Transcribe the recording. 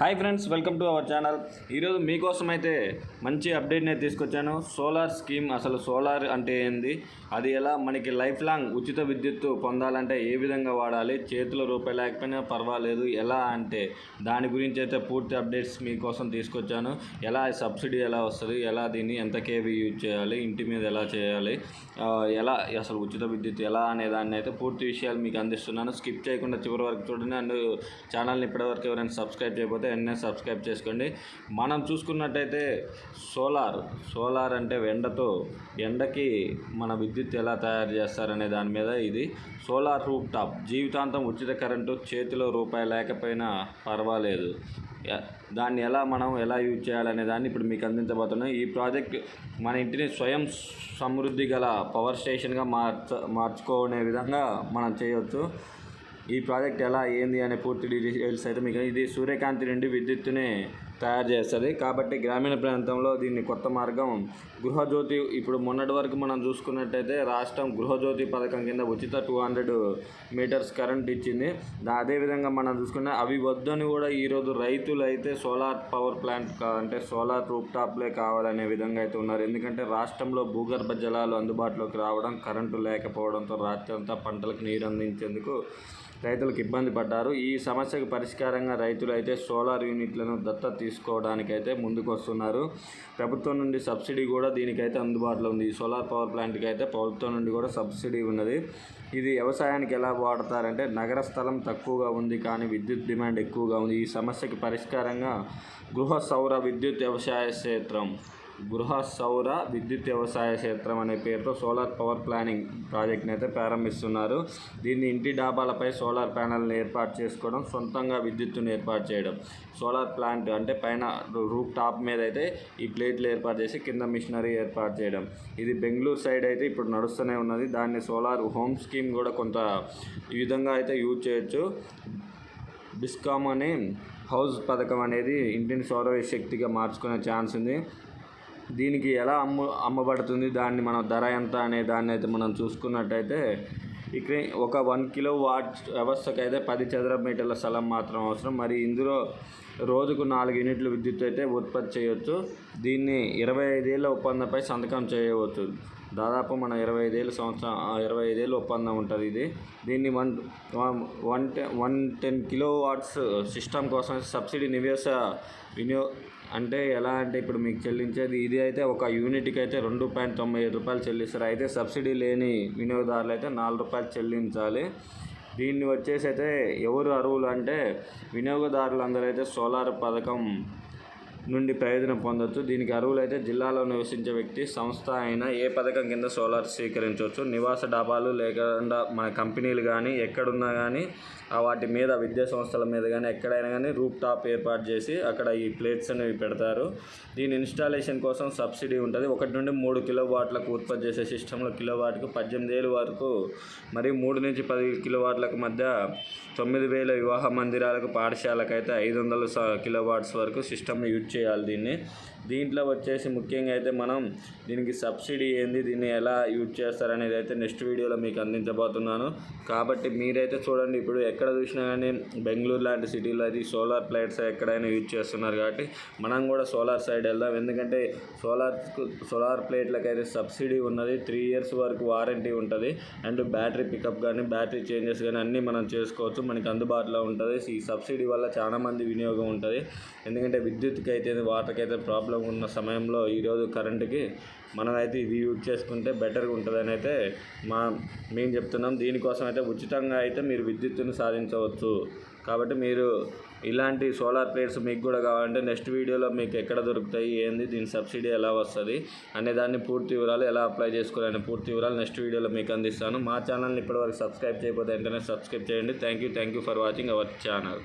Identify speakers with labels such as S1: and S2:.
S1: Hi friends welcome to our channel. ఈరోజు మీకోసం అయితే మంచి అప్డేట్ని తీసుకొచ్చాను. సోలార్ స్కీమ్ అసలు సోలార్ అంటే ఏంది? అది ఎలా మనకి లైఫ్ లాంగ్ ఉచిత విద్యుత్తు పొందాలంటే ఏ విధంగా వాడాలి? చేతిలో రూపాయి లేకపోయినా పర్వాలేదు. ఎలా అంటే దాని గురించి అయితే పూర్తి అప్డేట్స్ మీకోసం తీసుకొచ్చాను. ఎలా సబ్సిడీ ఎలా వస్తుంది? ఎలా దీన్ని ఎంత కేవీ యూజ్ చేయాలి? ఇంటి మీద ఎలా చేయాలి? ఎలా అసలు ఉచిత విద్యుత్ ఎలా అనే దాన్ని అయితే పూర్తి విషయాలు మీకు అందిస్తున్నాను. స్కిప్ చేయకుండా చివరి వరకు చూడండి. అండ్ ఛానల్ని ఇప్పటివరకు ఎవరైనా సబ్స్క్రైబ్ చేయకపోతే వెంటనే సబ్స్క్రైబ్ చేసుకోండి. మనం చూసుకున్నట్టయితే సోలార్ సోలార్ అంటే ఎండతో ఎండకి మన విద్యుత్ ఎలా తయారు చేస్తారనే దాని మీద ఇది సోలార్ రూప్ టాప్ జీవితాంతం ఉచిత కరెంటు చేతిలో రూపాయి లేకపోయినా పర్వాలేదు. దాన్ని ఎలా మనం ఎలా యూజ్ చేయాలనే దాన్ని ఇప్పుడు మీకు అందించబోతున్నాం. ఈ ప్రాజెక్ట్ మన ఇంటిని స్వయం సమృద్ధి గల పవర్ స్టేషన్గా మార్చ మార్చుకునే విధంగా మనం చేయవచ్చు ఈ ప్రాజెక్ట్ ఎలా ఏంది అనే పూర్తి డీటెయిల్స్ అయితే మీకు ఇది సూర్యకాంతి నుండి విద్యుత్తుని తయారు చేస్తుంది. కాబట్టి గ్రామీణ ప్రాంతంలో దీన్ని కొత్త మార్గం గృహజ్యోతి ఇప్పుడు మొన్నటి వరకు మనం చూసుకున్నట్టయితే రాష్ట్రం గృహజ్యోతి పథకం కింద ఉచిత టూ హండ్రెడ్ మీటర్స్ కరెంట్ ఇచ్చింది. అదేవిధంగా మనం చూసుకున్న అవి వద్దని కూడా ఈరోజు రైతులు అయితే సోలార్ పవర్ ప్లాంట్ అంటే సోలార్ రూప్ టాప్లే కావాలనే విధంగా అయితే ఉన్నారు. ఎందుకంటే రాష్ట్రంలో భూగర్భ జలాలు అందుబాటులోకి రావడం కరెంటు లేకపోవడంతో రాత్రి అంతా పంటలకు నీరు అందించేందుకు రైతులకు ఇబ్బంది పడ్డారు. ఈ సమస్యకు పరిష్కారంగా రైతులు అయితే సోలార్ యూనిట్లను దత్తత తీసుకోవడానికి అయితే ముందుకు వస్తున్నారు ప్రభుత్వం నుండి సబ్సిడీ కూడా దీనికైతే అందుబాటులో ఉంది. ఈ సోలార్ పవర్ ప్లాంట్కి అయితే ప్రభుత్వం నుండి కూడా సబ్సిడీ ఉన్నది. ఇది వ్యవసాయానికి ఎలా వాడతారంటే నగర స్థలం తక్కువగా ఉంది కానీ విద్యుత్ డిమాండ్ ఎక్కువగా ఉంది. ఈ సమస్యకి పరిష్కారంగా గృహ సౌర విద్యుత్ వ్యవసాయ క్షేత్రం గృహ సౌర విద్యుత్ వ్యవసాయ క్షేత్రం అనే పేరుతో సోలార్ పవర్ ప్లానింగ్ ప్రాజెక్ట్ని అయితే ప్రారంభిస్తున్నారు. దీన్ని ఇంటి డాబాలపై సోలార్ ప్యానల్ని ఏర్పాటు చేసుకోవడం సొంతంగా విద్యుత్తును ఏర్పాటు చేయడం. సోలార్ ప్లాంట్ అంటే పైన రూప్ టాప్ మీద అయితే ఈ ప్లేట్లు ఏర్పాటు చేసి కింద మిషనరీ ఏర్పాటు చేయడం. ఇది బెంగళూరు సైడ్ అయితే ఇప్పుడు నడుస్తూనే ఉన్నది. దాన్ని సోలార్ హోమ్ స్కీమ్ కూడా కొంత ఈ విధంగా అయితే యూజ్ చేయొచ్చు. బిస్కామ్ అనే హౌస్ పథకం అనేది ఇంటిని సౌర శక్తిగా మార్చుకునే ఛాన్స్ ఉంది. దీనికి ఎలా అమ్ము అమ్మబడుతుంది దాన్ని మనం ధర ఎంత అనే దాన్ని అయితే మనం చూసుకున్నట్టయితే ఇక్కడ ఒక వన్ కిలో వాట్ వ్యవస్థకు అయితే పది చదరపు మీటర్ల స్థలం మాత్రం అవసరం. మరి ఇందులో రోజుకు నాలుగు యూనిట్లు విద్యుత్ అయితే ఉత్పత్తి చేయవచ్చు దీన్ని ఇరవై ఐదేళ్ళ ఒప్పందంపై సంతకం చేయవచ్చు. దాదాపు మన ఇరవై ఐదేళ్ళు సంవత్సరం ఇరవై ఐదేళ్ళు ఒప్పందం ఉంటుంది ఇది. దీన్ని one one ten one ten kilo watts system కోసం సబ్సిడీ నివేశ వినియో అంటే ఎలా అంటే ఇప్పుడు మీకు చెల్లించేది ఇది అయితే ఒక యూనిట్కి అయితే రెండు పాయింట్ తొంభై ఐదు రూపాయలు చెల్లిస్తారు. అయితే సబ్సిడీ లేని వినియోగదారులు అయితే నాలుగు రూపాయలు చెల్లించాలి. దీన్ని వచ్చేసి అయితే ఎవరు అర్హులు అంటే వినియోగదారులందరూ అయితే సోలార్ పథకం నుండి ప్రయోజనం పొందొచ్చు. దీనికి అర్హులు అయితే జిల్లాలో నివసించే వ్యక్తి సంస్థ అయినా ఏ పథకం కింద సోలార్ స్వీకరించవచ్చు. నివాస డాబాలు లేకుండా మన కంపెనీలు కానీ ఎక్కడున్నా కానీ ఆ వాటి మీద విద్యా సంస్థల మీద కానీ ఎక్కడైనా కానీ రూప్ టాప్ ఏర్పాటు చేసి అక్కడ ఈ ప్లేట్స్ అనేవి పెడతారు. దీని ఇన్స్టాలేషన్ కోసం సబ్సిడీ ఉంటుంది. ఒకటి నుండి మూడు కిలో వాట్లకు ఉత్పత్తి చేసే సిస్టంలో కిలో వాట్కు పద్దెనిమిది వేలు వరకు మరియు మూడు నుంచి పది కిలో వాట్లకు మధ్య తొమ్మిది వేల వివాహ మందిరాలకు పాఠశాలకు అయితే ఐదు వందల కిలో వాట్స్ వరకు సిస్టమ్ని యూజ్ చేయాలి దీన్ని దీంట్లో వచ్చేసి ముఖ్యంగా అయితే మనం దీనికి సబ్సిడీ ఏంది దీన్ని ఎలా యూజ్ చేస్తారనేది అయితే నెక్స్ట్ వీడియోలో మీకు అందించబోతున్నాను. కాబట్టి మీరైతే చూడండి ఇప్పుడు ఎక్కడ చూసినా కానీ బెంగళూరు లాంటి సిటీలో అది సోలార్ ప్లేట్స్ ఎక్కడైనా యూజ్ చేస్తున్నారు కాబట్టి మనం కూడా సోలార్ సైడ్ వెళ్దాం. ఎందుకంటే సోలార్ సోలార్ ప్లేట్లకు అయితే సబ్సిడీ ఉన్నది త్రీ ఇయర్స్ వరకు వారంటీ ఉంటుంది. అండ్ బ్యాటరీ పికప్ కానీ బ్యాటరీ చేంజెస్ కానీ అన్నీ మనం చేసుకోవచ్చు. మనకి అందుబాటులో ఉంటుంది. ఈ సబ్సిడీ వల్ల చాలామంది వినియోగం ఉంటుంది. ఎందుకంటే విద్యుత్కి అయితే వాటర్కి అయితే ప్రాబ్లం ఉన్న సమయంలో ఈరోజు కరెంటుకి మనమైతే ఇది యూజ్ చేసుకుంటే బెటర్గా ఉంటుందని అయితే మా మేము చెప్తున్నాం. దీనికోసం అయితే ఉచితంగా అయితే మీరు విద్యుత్తును సాధించవచ్చు. కాబట్టి మీరు ఇలాంటి సోలార్ ప్లేట్స్ మీకు కూడా కావాలంటే నెక్స్ట్ వీడియోలో మీకు ఎక్కడ దొరుకుతాయి ఏంది దీని సబ్సిడీ ఎలా వస్తుంది అనే దాన్ని పూర్తి వివరాలు ఎలా అప్లై చేసుకోవాలనే పూర్తి వివరాలు నెక్స్ట్ వీడియోలో మీకు అందిస్తాను. మా ఛానల్ని ఇప్పటివరకు సబ్స్క్రైబ్ చేయకపోతే వెంటనే సబ్స్క్రైబ్ చేయండి. Thank you thank you for watching our channel.